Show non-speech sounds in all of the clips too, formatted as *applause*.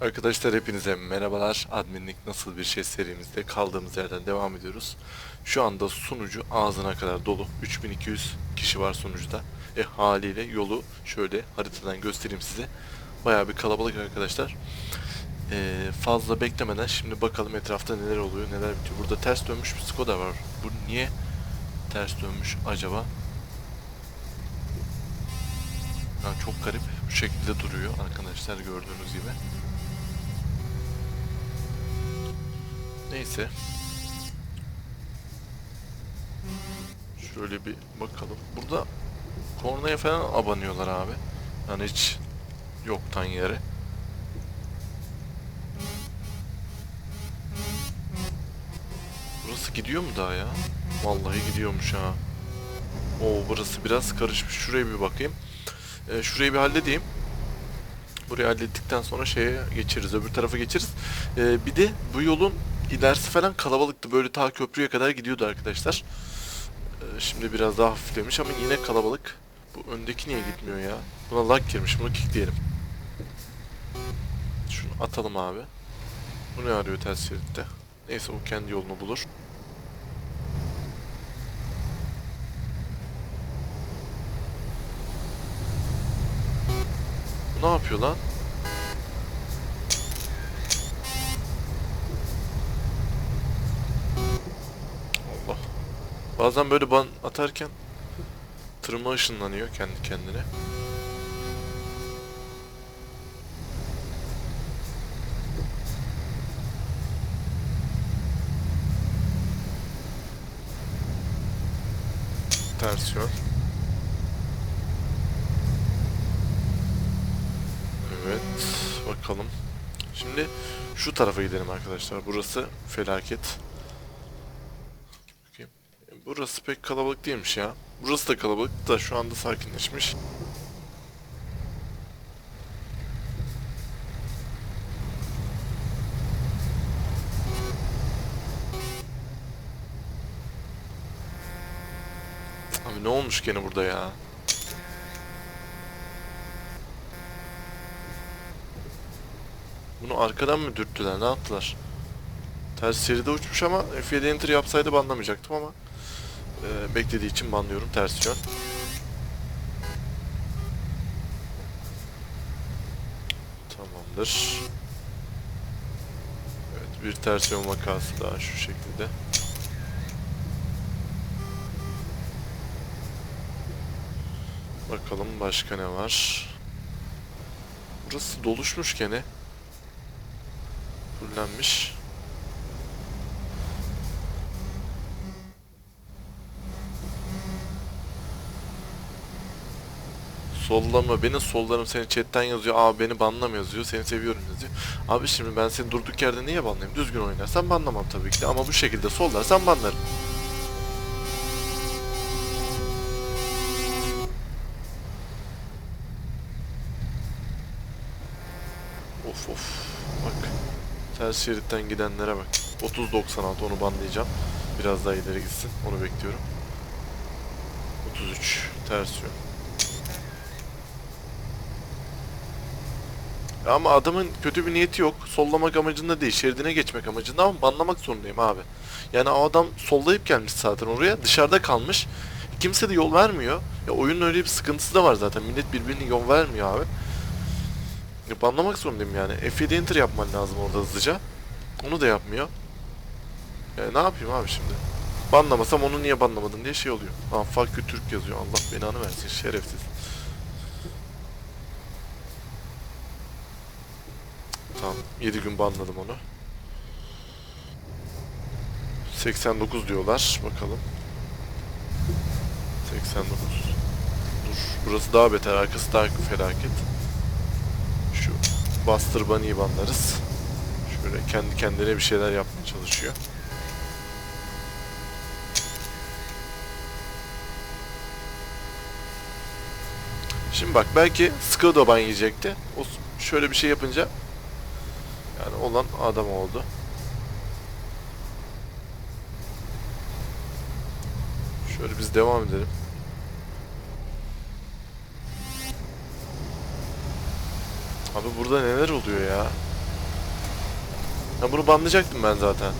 Arkadaşlar hepinize merhabalar. Adminlik nasıl bir şey serimizde kaldığımız yerden devam ediyoruz. Şu anda sunucu ağzına kadar dolu. 3200 kişi var sunucuda. E haliyle yolu şöyle haritadan göstereyim size. Bayağı bir kalabalık arkadaşlar. E, fazla beklemeden şimdi bakalım etrafta neler oluyor, neler bitiyor. Burada ters dönmüş bir Skoda var. Bu niye ters dönmüş acaba? Ha, çok garip. Bu şekilde duruyor arkadaşlar gördüğünüz gibi. Neyse. Şöyle bir bakalım. Burada kornaya falan abanıyorlar abi. Yani hiç yoktan yere. Burası gidiyor mu daha ya? Vallahi gidiyormuş ha. Oo burası biraz karışmış. Şuraya bir bakayım. Ee, şurayı bir halledeyim. Burayı hallettikten sonra şeye geçeriz. Öbür tarafa geçeriz. Ee, bir de bu yolun ilerisi falan kalabalıktı. Böyle ta köprüye kadar gidiyordu arkadaşlar. Ee, şimdi biraz daha hafiflemiş ama yine kalabalık. Bu öndeki niye gitmiyor ya? Buna lag girmiş. Bunu kickleyelim. Şunu atalım abi. Bu ne arıyor ters şeritte? Neyse o kendi yolunu bulur. Bu ne yapıyor lan? Allah. Bazen böyle ban atarken tırma ışınlanıyor kendi kendine. Ters yön. Evet, bakalım. Şimdi şu tarafa gidelim arkadaşlar. Burası felaket. Burası pek kalabalık değilmiş ya. Burası da kalabalık da şu anda sakinleşmiş. Abi ne olmuş gene burada ya? Bunu arkadan mı dürttüler? Ne yaptılar? Ters seride uçmuş ama F7 enter yapsaydı banlamayacaktım ama e, beklediği için banlıyorum ters yön. Tamamdır. Evet bir ters yön vakası daha şu şekilde. Bakalım başka ne var? Burası doluşmuş gene. Fullenmiş. Sollama beni sollarım seni chatten yazıyor. Aa beni banlam yazıyor. Seni seviyorum yazıyor. Abi şimdi ben seni durduk yerde niye banlayayım? Düzgün oynarsan banlamam tabii ki de. Ama bu şekilde sollarsan banlarım. Of of. Bak. Ters şeritten gidenlere bak. 30-96 onu banlayacağım. Biraz daha ileri gitsin. Onu bekliyorum. 33 ters yön. Ama adamın kötü bir niyeti yok. Sollamak amacında değil, şeridine geçmek amacında ama banlamak zorundayım abi. Yani o adam sollayıp gelmiş zaten oraya, dışarıda kalmış. Kimse de yol vermiyor. Ya oyunun öyle bir sıkıntısı da var zaten. Millet birbirine yol vermiyor abi. Ya banlamak zorundayım yani. F7 enter yapman lazım orada hızlıca. Onu da yapmıyor. Yani ne yapayım abi şimdi? Banlamasam onu niye banlamadın diye şey oluyor. Lan fuck you Türk yazıyor. Allah belanı versin şerefsiz. Tamam 7 gün banladım onu. 89 diyorlar. Bakalım. 89. Dur. Burası daha beter. Arkası daha felaket. Şu Buster Bunny'yi banlarız. Şöyle kendi kendine bir şeyler yapmaya çalışıyor. Şimdi bak belki Skoda ban yiyecekti. O şöyle bir şey yapınca olan adam oldu. Şöyle biz devam edelim. Abi burada neler oluyor ya? Ya bunu banlayacaktım ben zaten.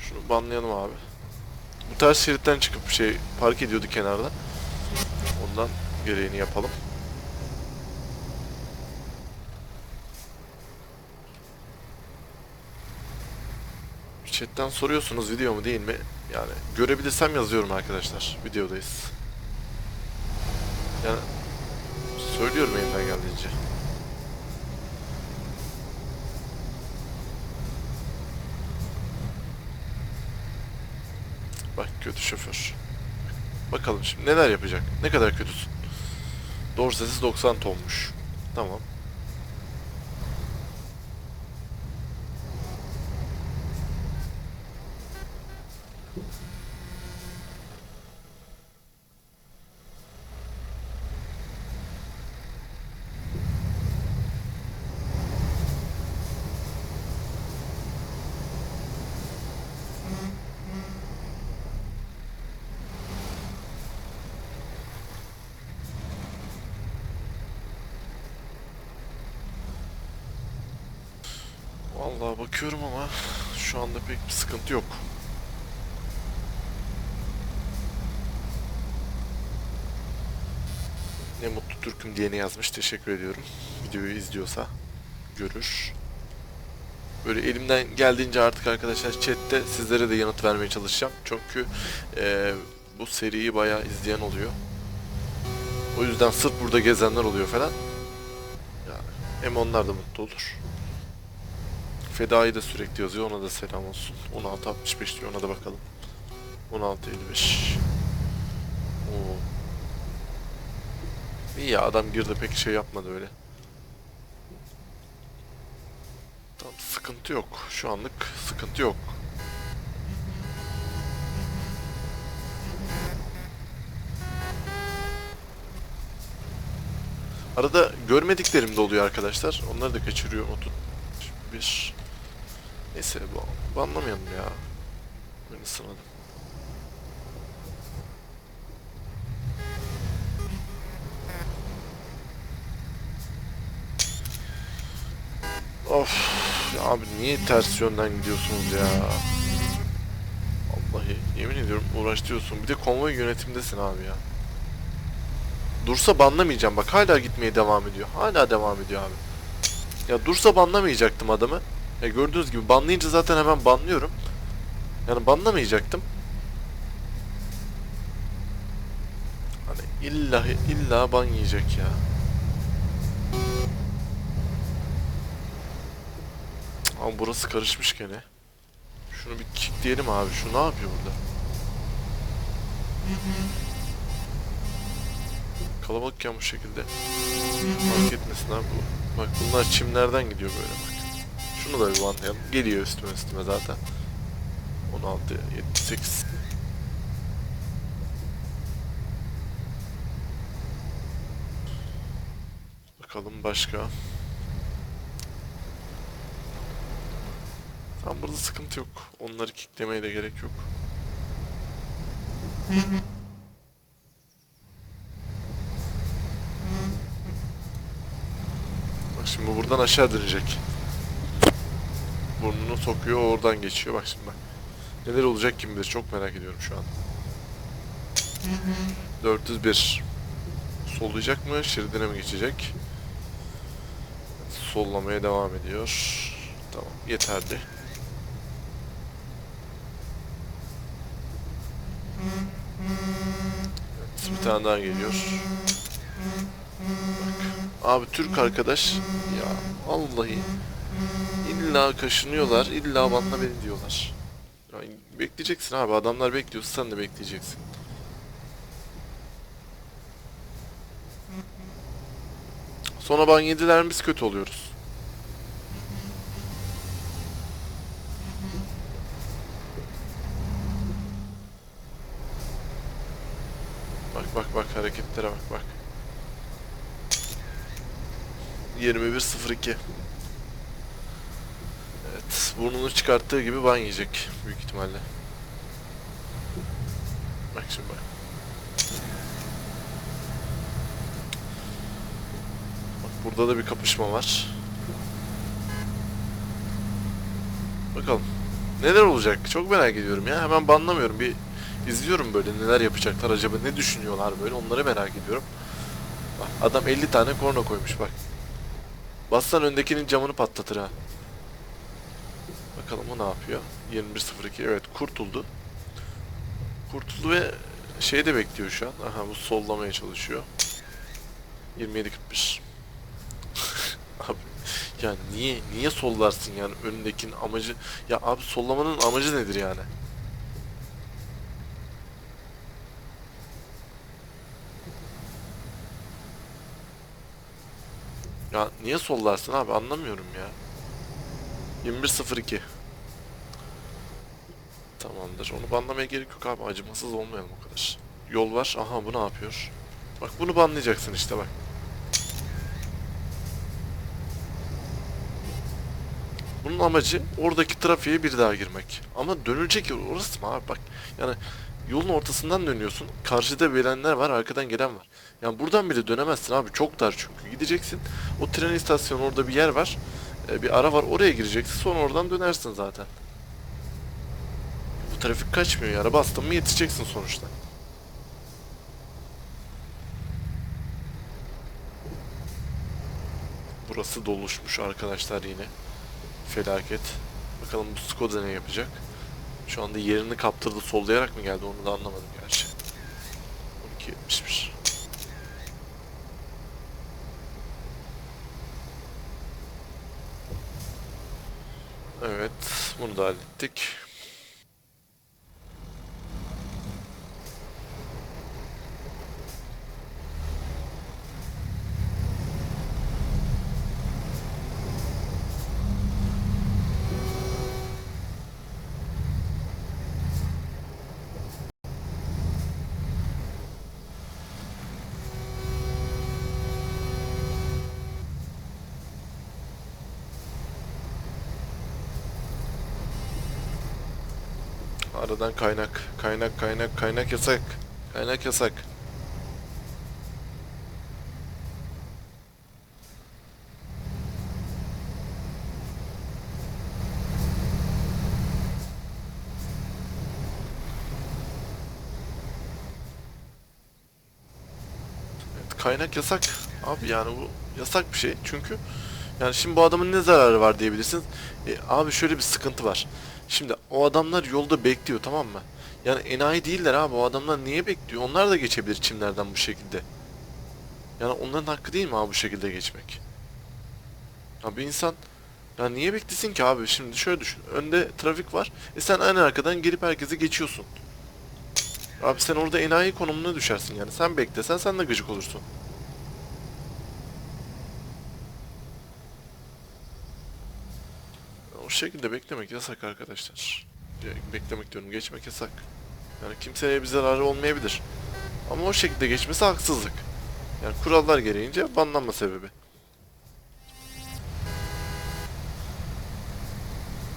Şunu banlayalım abi. Bu tarz şeritten çıkıp şey park ediyordu kenarda. Ondan gereğini yapalım. Chatten soruyorsunuz video mu değil mi? Yani görebilirsem yazıyorum arkadaşlar. Videodayız. Yani söylüyorum elimden geldiğince. Bak kötü şoför. Bakalım şimdi neler yapacak? Ne kadar kötüsün? Dorsesi 90 tonmuş. Tamam. Vallahi bakıyorum ama şu anda pek bir sıkıntı yok. Ne mutlu Türk'üm diyeni yazmış. Teşekkür ediyorum. Videoyu izliyorsa görür. Böyle elimden geldiğince artık arkadaşlar chatte sizlere de yanıt vermeye çalışacağım. Çünkü eee, bu seriyi bayağı izleyen oluyor. O yüzden sırf burada gezenler oluyor falan. Yani hem onlar da mutlu olur. Fedai de sürekli yazıyor ona da selam olsun. 16.65 diyor ona da bakalım. 16.55 Oo. İyi ya adam girdi pek şey yapmadı öyle. Tamam sıkıntı yok. Şu anlık sıkıntı yok. Arada görmediklerim de oluyor arkadaşlar. Onları da kaçırıyorum. 31 Neyse bu, bu anlamayalım ya. Beni sınadım. Of abi niye ters yönden gidiyorsunuz ya? Vallahi yemin ediyorum uğraştırıyorsun. Bir de konvoy yönetimdesin abi ya. Dursa banlamayacağım bak hala gitmeye devam ediyor. Hala devam ediyor abi. Ya dursa banlamayacaktım adamı. Ya gördüğünüz gibi banlayınca zaten hemen banlıyorum. Yani banlamayacaktım. Hani illa illa ban yiyecek ya. Ama burası karışmış gene. Şunu bir kickleyelim abi. Şu ne yapıyor burada? Kalabalıkken bu şekilde. Fark etmesin abi bu. Bak bunlar çimlerden gidiyor böyle. Şunu da bir banlayalım. Geliyor üstüme üstüme zaten. 16, 78. Bakalım başka. Tam burada sıkıntı yok. Onları kicklemeye de gerek yok. Bak şimdi bu buradan aşağı dönecek. Burnunu sokuyor oradan geçiyor. Bak şimdi bak. Neler olacak kim bilir. Çok merak ediyorum şu an. 401. Sollayacak mı? Şeridine mi geçecek? Sollamaya devam ediyor. Tamam. Yeterli. Evet, bir tane daha geliyor. Bak. Abi Türk arkadaş ya vallahi illa kaşınıyorlar, illa banla beni diyorlar. Yani bekleyeceksin abi, adamlar bekliyorsa sen de bekleyeceksin. Sonra ban yediler mi biz kötü oluyoruz. Bak bak bak hareketlere bak bak. 21.02 Burnunu çıkarttığı gibi ban yiyecek büyük ihtimalle. Bak şimdi bak. Burada da bir kapışma var. Bakalım. Neler olacak? Çok merak ediyorum ya. Hemen banlamıyorum. Bir izliyorum böyle neler yapacaklar acaba ne düşünüyorlar böyle onları merak ediyorum. Bak, adam 50 tane korna koymuş bak. Bassan öndekinin camını patlatır ha. Bakalım o ne yapıyor? 21.02 evet kurtuldu. Kurtuldu ve şey de bekliyor şu an. Aha bu sollamaya çalışıyor. 27.41 *laughs* Abi ya niye niye sollarsın yani önündekinin amacı ya abi sollamanın amacı nedir yani? Ya niye sollarsın abi anlamıyorum ya. 21.02 Tamamdır. Onu banlamaya gerek yok abi. Acımasız olmayalım o kadar. Yol var. Aha bu ne yapıyor? Bak bunu banlayacaksın işte bak. Bunun amacı oradaki trafiğe bir daha girmek. Ama dönülecek yer orası mı abi bak. Yani yolun ortasından dönüyorsun. Karşıda gelenler var, arkadan gelen var. Yani buradan bile dönemezsin abi. Çok dar çünkü. Gideceksin. O tren istasyonu orada bir yer var. Ee, bir ara var. Oraya gireceksin. Sonra oradan dönersin zaten. Trafik kaçmıyor ya. Bastın mı yetişeceksin sonuçta. Burası doluşmuş arkadaşlar yine. Felaket. Bakalım bu Skoda ne yapacak? Şu anda yerini kaptırdı. Sollayarak mı geldi onu da anlamadım gerçi. 12.71 Evet. Bunu da hallettik. Aradan kaynak. Kaynak kaynak kaynak yasak. Kaynak yasak. Evet, kaynak yasak. Abi yani bu yasak bir şey. Çünkü yani şimdi bu adamın ne zararı var diyebilirsiniz. E, abi şöyle bir sıkıntı var. Şimdi o adamlar yolda bekliyor tamam mı? Yani enayi değiller abi o adamlar niye bekliyor? Onlar da geçebilir çimlerden bu şekilde. Yani onların hakkı değil mi abi bu şekilde geçmek? Ya bir insan ya niye beklesin ki abi? Şimdi şöyle düşün. Önde trafik var. E sen en arkadan gelip herkese geçiyorsun. Abi sen orada enayi konumuna düşersin yani. Sen beklesen sen de gıcık olursun. Şekilde beklemek yasak arkadaşlar. Beklemek diyorum, geçmek yasak. Yani kimseye bir zararı olmayabilir. Ama o şekilde geçmesi haksızlık. Yani kurallar gereğince banlanma sebebi.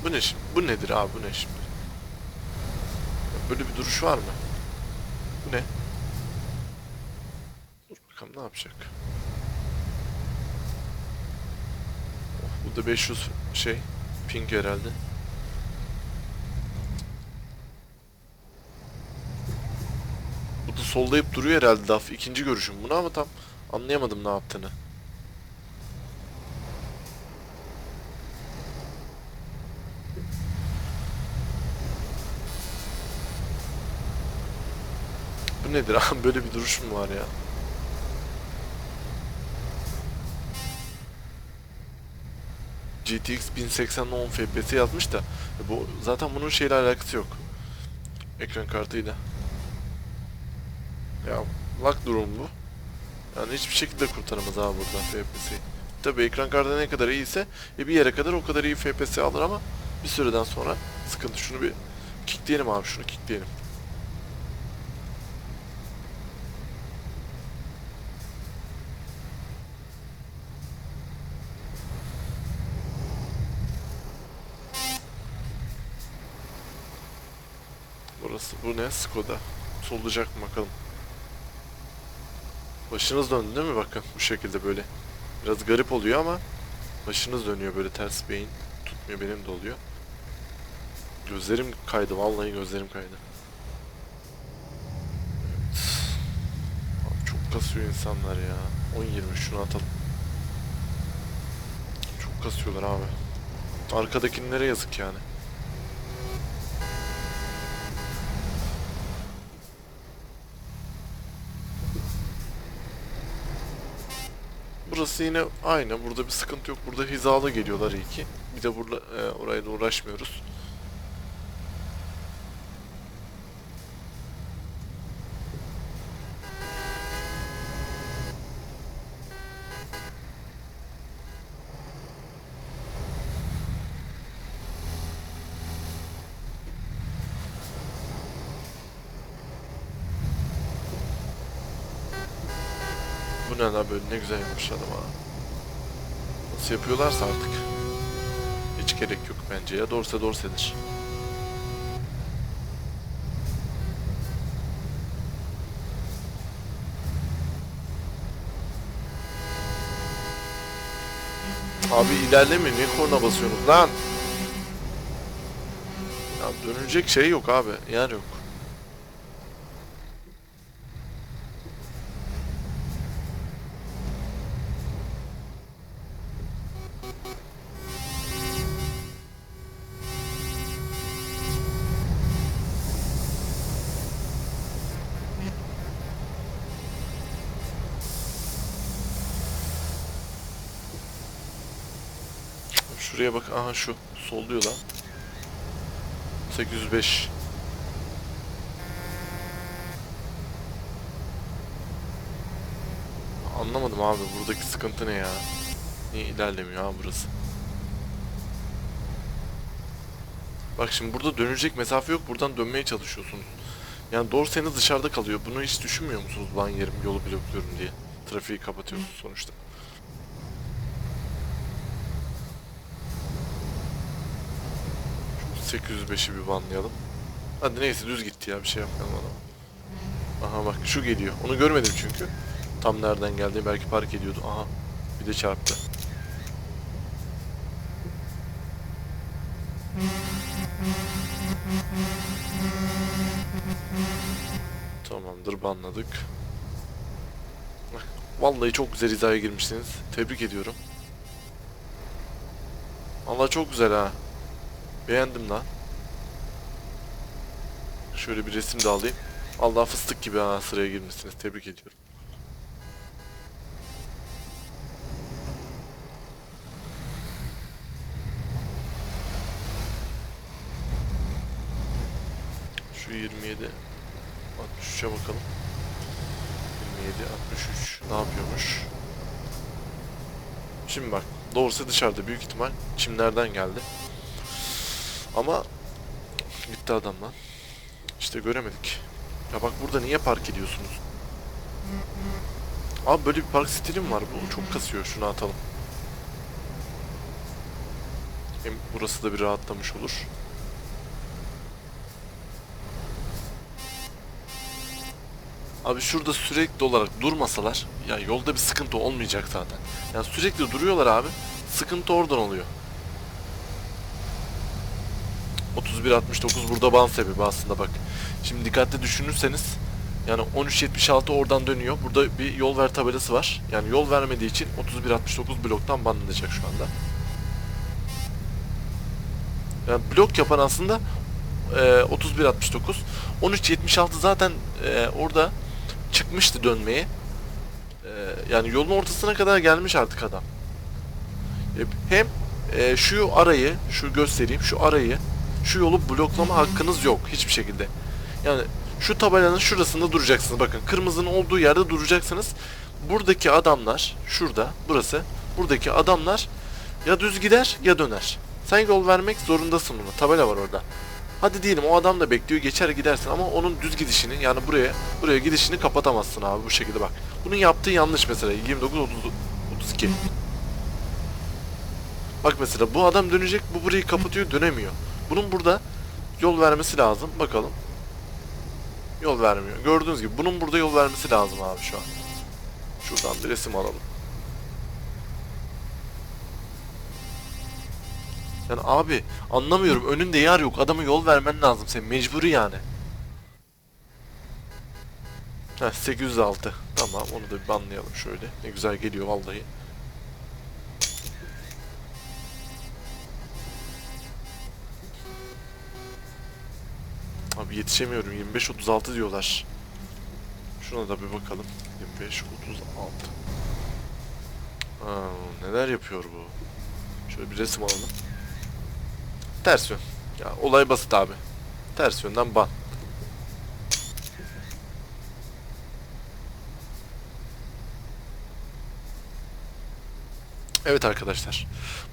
Bu ne şimdi? Bu nedir abi bu ne şimdi? Böyle bir duruş var mı? Bu ne? Dur bakalım ne yapacak? Oh, bu da 500 şey ping herhalde. Bu da sollayıp duruyor herhalde DAF. İkinci görüşüm bunu ama tam anlayamadım ne yaptığını. Bu nedir abi *laughs* böyle bir duruş mu var ya? GTX 1080'de 10 FPS yazmış da e bu zaten bunun şeyle alakası yok. Ekran kartıyla. Ya lag durum bu. Yani hiçbir şekilde kurtaramaz abi burada FPS'yi. Tabi ekran kartı ne kadar iyiyse e bir yere kadar o kadar iyi FPS alır ama bir süreden sonra sıkıntı. Şunu bir kickleyelim abi şunu kickleyelim. Burası bu ne? Skoda. Solacak mı bakalım. Başınız döndü değil mi bakın bu şekilde böyle. Biraz garip oluyor ama başınız dönüyor böyle ters beyin tutmuyor benim de oluyor. Gözlerim kaydı vallahi gözlerim kaydı. Evet. Abi çok kasıyor insanlar ya. 10-20 şunu atalım. Çok kasıyorlar abi. Arkadakilere yazık yani. Burası yine aynı. Burada bir sıkıntı yok. Burada hizalı geliyorlar iyi ki. Bir de burada e, oraya da uğraşmıyoruz. Bu ne lan böyle ne güzel yapmış adam ha. Nasıl yapıyorlarsa artık. Hiç gerek yok bence ya. Dorse dorsedir. Abi ilerlemiyor. Niye korna basıyorsunuz lan? Ya dönecek şey yok abi. Yer yok. Şuraya bak. Aha şu. Solluyor lan. 805. Anlamadım abi. Buradaki sıkıntı ne ya? Niye ilerlemiyor abi burası? Bak şimdi burada dönecek mesafe yok. Buradan dönmeye çalışıyorsunuz. Yani dorseniz dışarıda kalıyor. Bunu hiç düşünmüyor musunuz? Lan yerim yolu blokluyorum diye. Trafiği kapatıyorsunuz sonuçta. Şu 805'i bir banlayalım. Hadi neyse düz gitti ya bir şey yapmayalım adama. Aha bak şu geliyor. Onu görmedim çünkü. Tam nereden geldi belki park ediyordu. Aha bir de çarptı. Tamamdır banladık. Vallahi çok güzel hizaya girmişsiniz. Tebrik ediyorum. Allah çok güzel ha. Beğendim lan. Şöyle bir resim de alayım. Allah fıstık gibi ha sıraya girmişsiniz. Tebrik ediyorum. Şu 27 63'e bakalım. 27 63 ne yapıyormuş? Şimdi bak doğrusu dışarıda büyük ihtimal çimlerden geldi. Ama gitti adam lan. İşte göremedik. Ya bak burada niye park ediyorsunuz? Abi böyle bir park stilim var. Bu çok kasıyor. Şunu atalım. Hem burası da bir rahatlamış olur. Abi şurada sürekli olarak durmasalar ya yolda bir sıkıntı olmayacak zaten. Yani sürekli duruyorlar abi. Sıkıntı oradan oluyor. 31.69 burada ban sebebi aslında bak. Şimdi dikkatli düşünürseniz yani 13.76 oradan dönüyor. Burada bir yol ver tabelası var. Yani yol vermediği için 31.69 bloktan banlanacak şu anda. Yani blok yapan aslında e, 31.69. 13.76 zaten e, orada çıkmıştı dönmeye. E, yani yolun ortasına kadar gelmiş artık adam. E, hem e, şu arayı, şu göstereyim, şu arayı, şu yolu bloklama hakkınız yok hiçbir şekilde. Yani şu tabelanın şurasında duracaksınız. Bakın kırmızının olduğu yerde duracaksınız. Buradaki adamlar, şurada, burası, buradaki adamlar ya düz gider ya döner. Sen yol vermek zorundasın ona. Tabela var orada. Hadi diyelim o adam da bekliyor geçer gidersin ama onun düz gidişini yani buraya buraya gidişini kapatamazsın abi bu şekilde bak. Bunun yaptığı yanlış mesela 29 30 32. Bak mesela bu adam dönecek bu burayı kapatıyor dönemiyor. Bunun burada yol vermesi lazım. Bakalım. Yol vermiyor. Gördüğünüz gibi bunun burada yol vermesi lazım abi şu an. Şuradan bir resim alalım. Yani abi anlamıyorum. Önünde yer yok. Adama yol vermen lazım sen. Mecburi yani. Heh 806. Tamam onu da bir banlayalım şöyle. Ne güzel geliyor vallahi. Abi yetişemiyorum 25-36 diyorlar. Şuna da bir bakalım. 25-36. Aa, neler yapıyor bu? Şöyle bir resim alalım. Ters yön. Ya olay basit abi. Ters yönden ban. Evet arkadaşlar.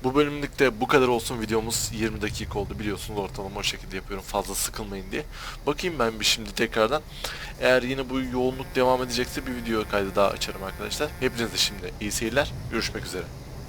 Bu bölümlük de bu kadar olsun. Videomuz 20 dakika oldu. Biliyorsunuz ortalama o şekilde yapıyorum. Fazla sıkılmayın diye. Bakayım ben bir şimdi tekrardan. Eğer yine bu yoğunluk devam edecekse bir video kaydı daha açarım arkadaşlar. Hepinize şimdi iyi seyirler. Görüşmek üzere.